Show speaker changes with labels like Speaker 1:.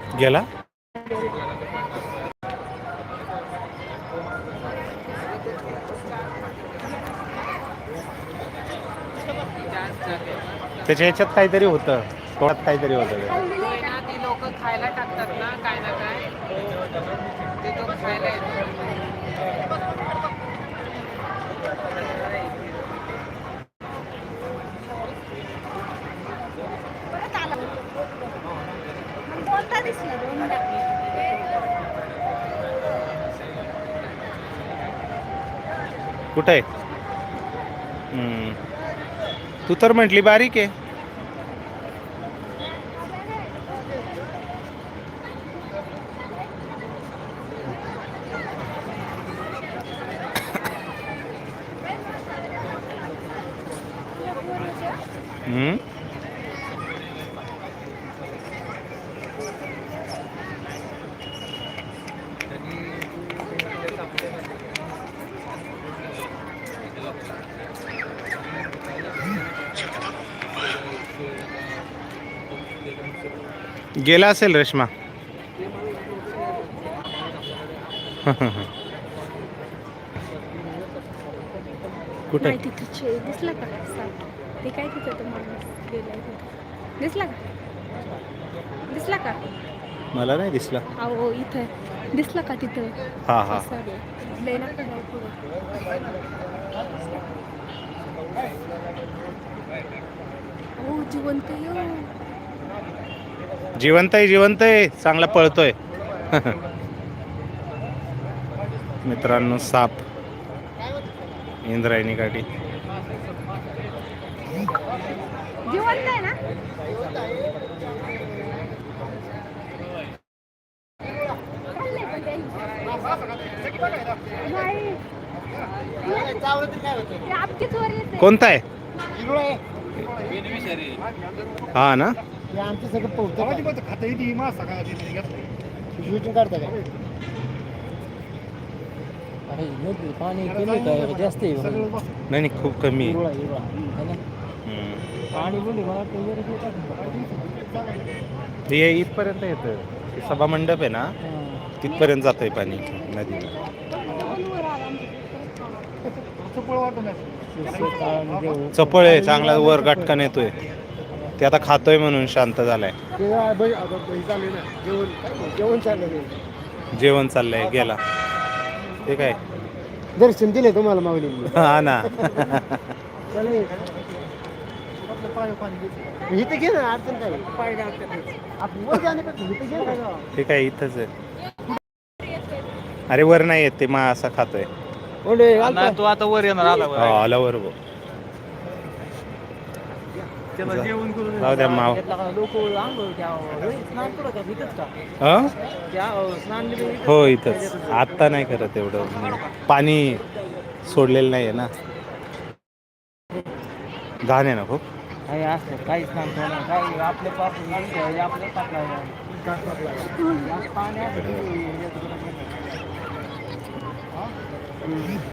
Speaker 1: गेला? त्याच्या याच्यात काहीतरी होतं. तोंडात काहीतरी होतं. ते.
Speaker 2: ना ती लोक खायला टाकतात ना काय ना काय. ते तो खायला येतो.
Speaker 1: कुठं आहे हम्म. तू तर म्हटली बारीक आहे हम्म? गेला असेल रेश्मा. कुठे?
Speaker 3: दिसला का? साप? ते काय तिथं तो माणूस? गेलाय तिथं. दिसला का? दिसला का?
Speaker 1: मला नाही दिसला.
Speaker 3: अहो इथं दिसला का तिथं?
Speaker 1: हा हा.
Speaker 3: Sorry. लय नका जाऊ पुढं. हो जिवंत यो
Speaker 1: जिवंत आहे जिवंत आहे चांगला पळतोय. मित्रांनो साप. इंद्रायणी गाडी.
Speaker 3: येते.
Speaker 1: कोणता आहे. हा ना?
Speaker 4: हे आमचं सगळं पोहतं खाता येते मासा का शूटिंग काढता काय
Speaker 5: अरे नदी पाणी कमी जास्त आहे.
Speaker 1: नाही नाही खूप कमी आहे.
Speaker 5: है ना?
Speaker 1: हम्म.
Speaker 5: पाणी बोलली मला वाटतं वर टाकून.
Speaker 1: इथपर्यंत येतं सभा मंडप आहे ना
Speaker 5: हां.
Speaker 1: तिथपर्यंत जातंय पाणी नदी. चपळ आहे चांगला वर गटकन येतोय ते आता खातोय म्हणून शांत झालाय.
Speaker 4: ते हे जेवण जेवण चाललंय ते.
Speaker 1: जेवण चाललंय गेला. ते काय?
Speaker 4: दर्शन दिले तुम्हाला माऊली
Speaker 1: हा ना.
Speaker 4: इथे घे ना अडचण काय? इथे घे ना.
Speaker 1: ते काय इथंच आहे? अरे वर नाही येत ते मा असा खातोय
Speaker 4: ओंडे
Speaker 5: नाही, तू आता वर येणार आला वर.
Speaker 1: हा, आला वर बघ. जाऊ द्या माव. हा?
Speaker 5: इथंच
Speaker 1: हो? आत्ता नाही करत एवढं. पाणी सोडलेलं नाही आहे ना. घाण आहे ना खूप?
Speaker 5: काही असतं